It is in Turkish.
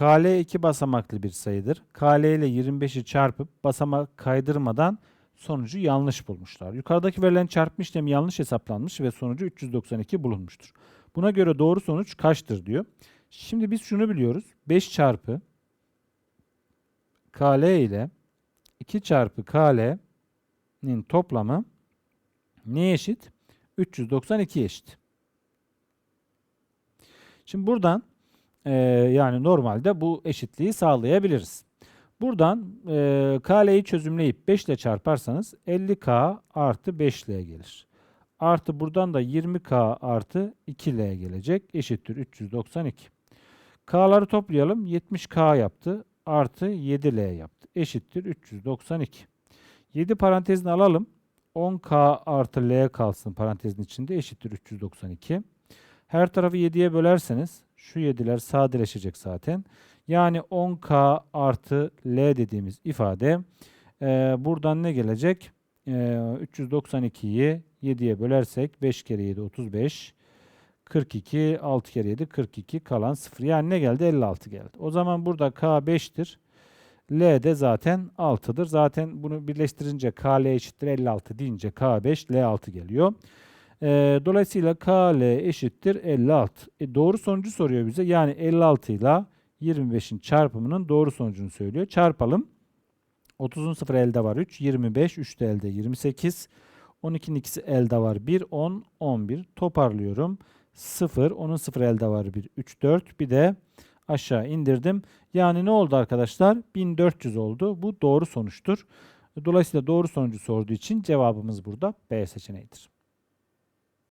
KL iki basamaklı bir sayıdır. KL ile 25'i çarpıp basamak kaydırmadan sonucu yanlış bulmuşlar. Yukarıdaki verilen çarpma işlemi yanlış hesaplanmış ve sonucu 392 bulunmuştur. Buna göre doğru sonuç kaçtır diyor. Şimdi biz şunu biliyoruz. 5 çarpı KL ile 2 çarpı KL'nin toplamı neye eşit? 392 eşit. Şimdi buradan eee, yani normalde bu eşitliği sağlayabiliriz. Buradan eee KL'yi çözümleyip 5 ile çarparsanız 50K artı 5L gelir. Artı buradan da 20K artı 2L gelecek. Eşittir 392. K'ları toplayalım. 70K yaptı. Artı 7L yaptı. Eşittir 392. 7 parantezini alalım. 10K artı L kalsın parantezin içinde. Eşittir 392. Her tarafı 7'ye bölerseniz şu 7'ler sadeleşecek zaten. Yani 10K artı L dediğimiz ifade eee, buradan ne gelecek? Eee 392'yi 7'ye bölersek 5 kere 7 35. 42, 6 kere 7 42 kalan 0. Yani ne geldi? 56 geldi. O zaman burada K 5'tir. L de zaten 6'dır. Zaten bunu birleştirince KL eşittir 56 deyince K5 L6 geliyor. Ee, dolayısıyla KL eşittir 56. E, doğru sonucu soruyor bize. Yani 56 ile 25'in çarpımının doğru sonucunu söylüyor. Çarpalım. 30'un 0 elde var 3. 25. 3 de elde 28. 12'nin ikisi elde var 1. 10. 11. Toparlıyorum. 0. Onun 0 elde var 1. 3. 4. Bir de aşağı indirdim. Yani ne oldu arkadaşlar? 1400 oldu. Bu doğru sonuçtur. Dolayısıyla doğru sonucu sorduğu için cevabımız burada B seçeneğidir.